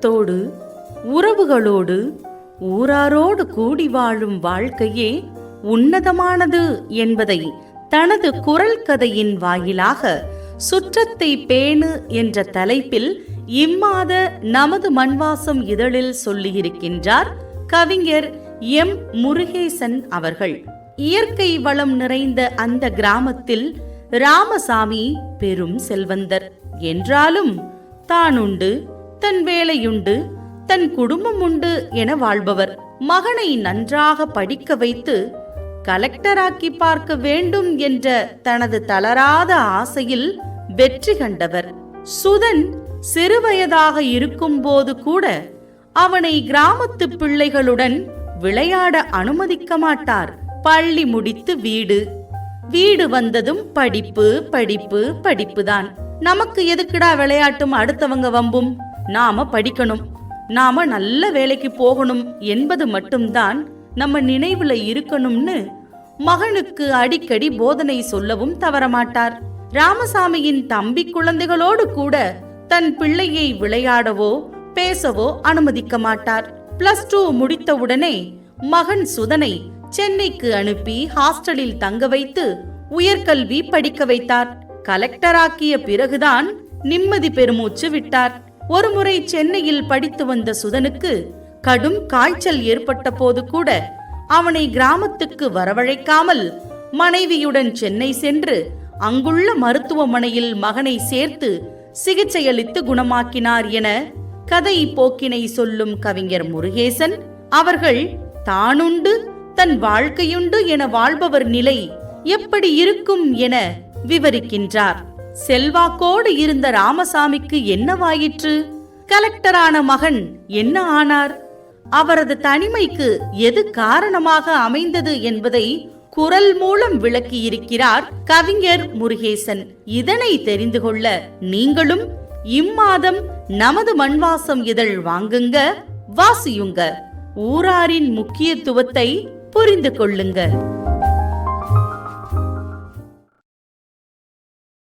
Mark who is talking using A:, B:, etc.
A: குடும்பத்தோடு உறவுகளோடு ஊராரோடு கூடி வாழும் வாழ்க்கையே உன்னதமானது என்பதை தனது குரல் கதையின் வாயிலாக சுற்றத்தை பேணு என்ற தலைப்பில் இம்மாத நமது மண்வாசம் இதழில் சொல்லியிருக்கின்றார் கவிஞர் எம். முருகேசன் அவர்கள். இயற்கை வளம் நிறைந்த அந்த கிராமத்தில் ராமசாமி பெரும் செல்வந்தர். என்றாலும் தானுண்டு தன் வேலையுண்டு தன் குடும்பம் உண்டு என வாழ்பவர். மகனை நன்றாக படிக்க வைத்து கலெக்டராக்கி பார்க்க வேண்டும் என்ற தனது தளராத ஆசையில் வெற்றி கண்டவர். சுதன் சிறுவயதாக இருக்கும்போது கூட அவனை கிராமத்து பிள்ளைகளுடன் விளையாட அனுமதிக்க மாட்டார். பள்ளி முடித்து வீடு. வீடு வந்ததும் படிப்பு படிப்பு படிப்புதான். நமக்கு எதுக்குடா விளையாட்டும் அடுத்தவங்க வம்பும்? நாம படிக்கணும். நாம நல்ல வேலைக்கு போகணும் என்பது மட்டும்தான் நம்ம நினைவுல இருக்கணும்னு மகனுக்கு அடிக்கடி போதனை சொல்லவும் தவறமாட்டார். ராமசாமியின் தம்பி குழந்தைகளோடு கூட தன் பிள்ளையை விளையாடவோ பேசவோ அனுமதிக்க மாட்டார். பிளஸ் டூ முடித்தவுடனே மகன் சுதனை சென்னைக்கு அனுப்பி ஹாஸ்டலில் தங்க வைத்து உயர்கல்வி படிக்க வைத்தார். கலெக்டராக்கிய பிறகுதான் நிம்மதி பெருமூச்சு விட்டார். ஒருமுறை சென்னையில் படித்து வந்த சுதனுக்கு கடும் காய்ச்சல் ஏற்பட்ட போது கூட அவனை கிராமத்துக்கு வரவழைக்காமல் மனைவியுடன் சென்னை சென்று அங்குள்ள மருத்துவமனையில் மகனை சேர்த்து சிகிச்சையளித்து குணமாக்கினார் என கதை போக்கினை சொல்லும் கவிஞர் முருகேசன். அவர்கள் தானுண்டு தன் வாழ்க்கையுண்டு என வாழ்பவர் நிலை எப்படி இருக்கும் என விவரிக்கின்றார். செல்வாக்கோடு இருந்த ராமசாமிக்கு என்னவாயிற்று? கலெக்டரான மகன் என்ன ஆனார்? அவரது தனிமைக்கு எது காரணமாக அமைந்தது என்பதை குரல் மூலம் விளக்கியிருக்கிறார் கவிஞர் முருகேசன். இதனை தெரிந்து கொள்ள நீங்களும் இம்மாதம் நமது மண்வாசம் இதழ் வாங்குங்க வாசியுங்க. ஊராரின் முக்கியத்துவத்தை புரிந்து கொள்ளுங்க.